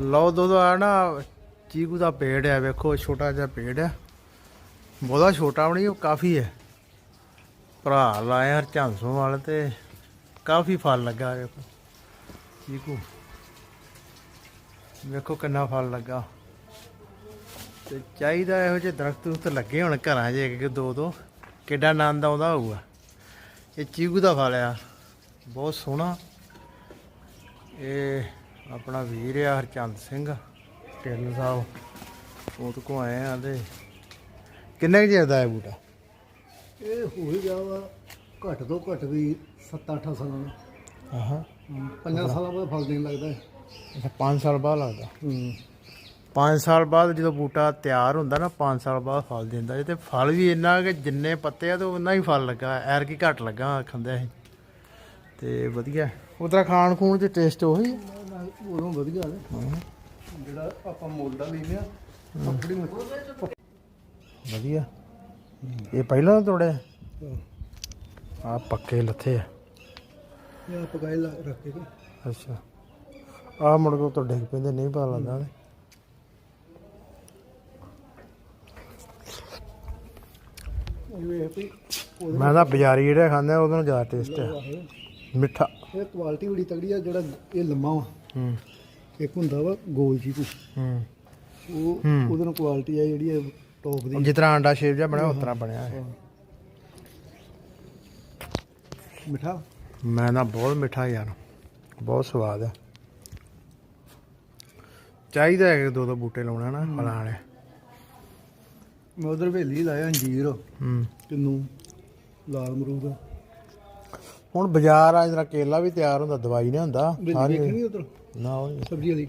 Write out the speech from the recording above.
ਲਓ ਦੋਸਤੋ ਆ ਨਾ, ਚੀਕੂ ਦਾ ਪੇੜ ਆ, ਵੇਖੋ ਛੋਟਾ ਜਿਹਾ ਪੇੜ ਆ। ਬਹੁਤਾ ਛੋਟਾ ਵੀ ਨਹੀਂ, ਉਹ ਕਾਫੀ ਹੈ। ਭਰਾ ਲਾਇਆ ਹਰ ਝਾਂਸੋਂ ਵਾਲੇ ਤੇ, ਕਾਫੀ ਫਲ ਲੱਗਾ, ਵੇਖੋ। ਚੀਕੂ। ਵੇਖੋ ਕਿੰਨਾ ਫਲ ਲੱਗਾ। ਤੇ ਚਾਹੀਦਾ ਇਹੋ ਜਿਹੇ ਦਰਖਤ ਉਤ ਲੱਗੇ ਹੁਣ ਘਰਾਂ 'ਚ ਇੱਕ ਇੱਕ ਦੋ ਦੋ ਕਿੱਡਾ ਆਨੰਦ ਆਉਂਦਾ ਹੋਊਗਾ। ਇਹ ਚੀਕੂ ਦਾ ਫਲ ਆ। ਬਹੁਤ ਸੋਹਣਾ। ਇਹ ਆਪਣਾ ਵੀਰ ਆ ਹਰਚੰਦ ਸਿੰਘ ਢਿੱਲ ਸਾਹਿਬ। ਉਹ ਤੋਂ ਕੋ ਆਏ ਆ ਤੇ ਕਿੰਨੇ ਕੁ ਚਿਰ ਦਾ ਹੈ ਬੂਟਾ? ਇਹ ਹੋ ਹੀ ਗਿਆ ਵਾ ਘੱਟ ਤੋਂ ਘੱਟ ਵੀ 7-8 ਸਾਲਾਂ ਦਾ। ਆਹਾਂ। ਹਮ, ਪੰਜਾਂ ਸਾਲਾਂ ਬਾਅਦ ਫਲ ਦੇਣ ਲੱਗਦਾ ਹੈ ਅੱਛਾ 5 ਸਾਲ ਬਾਅਦ ਲੱਗਦਾ? ਹੂੰ 5 ਸਾਲ ਬਾਅਦ ਜਦੋਂ ਬੂਟਾ ਤਿਆਰ ਹੁੰਦਾ ਨਾ 5 ਸਾਲ ਬਾਅਦ ਫਲ ਦਿੰਦਾ ਤੇ ਫਲ ਵੀ ਇੰਨਾ ਕਿ ਜਿੰਨੇ ਪੱਤੇ ਆ ਤੇ ਉਹਨਾਂ ਹੀ ਫਲ ਲੱਗਾ ਐਰ ਕੀ ਘੱਟ ਲੱਗਾ ਖਾਂਦਾ ਇਹ ਤੇ ਵਧੀਆ। ਉਤਰਾ ਖਾਣ ਖੂਣ ਚ ਟੇਸਟ ਉਹੀ। ਉਦੋਂ ਵਧੀਆ ਨੇ ਜਿਹੜਾ ਆਪਾਂ ਮੁੱਲ ਦਾ ਲੈਨੇ ਆ ਆਪਣੀ ਮੱਛੀ ਵਧੀਆ। ਇਹ ਪਹਿਲਾਂ ਤੋੜਿਆ। ਆ ਪੱਕੇ ਲੱਥੇ ਆ। ਇਹ ਪਕਾਏ ਲਾ ਰੱਖ ਕੇ। ਅੱਛਾ। ਆ ਮੁੜ ਕੇ ਤੋਂ ਡਿੱਗ ਪੈਂਦੇ ਨਹੀਂ ਪਤਾ ਲੱਗਦਾ ਉਹਦੇ। ਮੈਂ ਤਾਂ ਬਾਜ਼ਾਰੀ ਜਿਹੜਾ ਖਾਂਦਾ ਉਹਦੇ ਨਾਲ ਜ਼ਿਆਦਾ ਟੇਸਟ ਹੈ ਇਹ ਮਿੱਠਾ ਕੁਆਲਿਟੀ ਬੜੀ ਤਗੜੀ ਆ ਜਿਹੜਾ ਇਹ ਲੰਮਾ ਵਾ। ਹੂੰ। ਇੱਕ ਹੁੰਦਾ ਵਾ ਗੋਲ ਜੀ ਕੋ ਹੂੰ। ਉਹ। ਉਹਦੇ ਨਾਲ ਕੁਆਲਿਟੀ ਆ ਜਿਹੜੀ ਇਹ ਟੌਪ ਦੀ। ਜਿਸ ਤਰ੍ਹਾਂ ਆਂਡਾ ਸ਼ੇਪ ਜਿਹਾ ਬਣਿਆ ਉਸ ਤਰ੍ਹਾਂ ਬਣਿਆ ਹੈ। ਮਿੱਠਾ? ਮੈਂ ਨਾ ਬਹੁਤ ਮਿੱਠਾ ਯਾਰ ਬਹੁਤ ਸਵਾਦ ਹੈ ਚਾਹੀਦਾ ਹੈ ਕਿ ਦੋ ਦੋ ਬੂਟੇ ਲਾਉਣਾ ਨਾ ਫਲਾਂ ਵਾਲੇ। ਮੈਂ ਉਧਰ ਵੇਲੀ ਲਾਇਆ ਅੰਜੀਰ ਹੂੰ। ਕਿੰਨੂ ਲਾਲ ਅਮਰੂਦ। ਹੁਣ ਬਾਜ਼ਾਰ ਆ ਜਿਹੜਾ ਕੇਲਾ ਵੀ ਤਿਆਰ ਹੁੰਦਾ ਦਵਾਈ ਨਹੀਂ ਹੁੰਦਾ। ਵੇਖਣੀ ਉਧਰ? ਨਾ ਉਹ ਨੀ। ਸਬਜ਼ੀ ਵਾਲੀ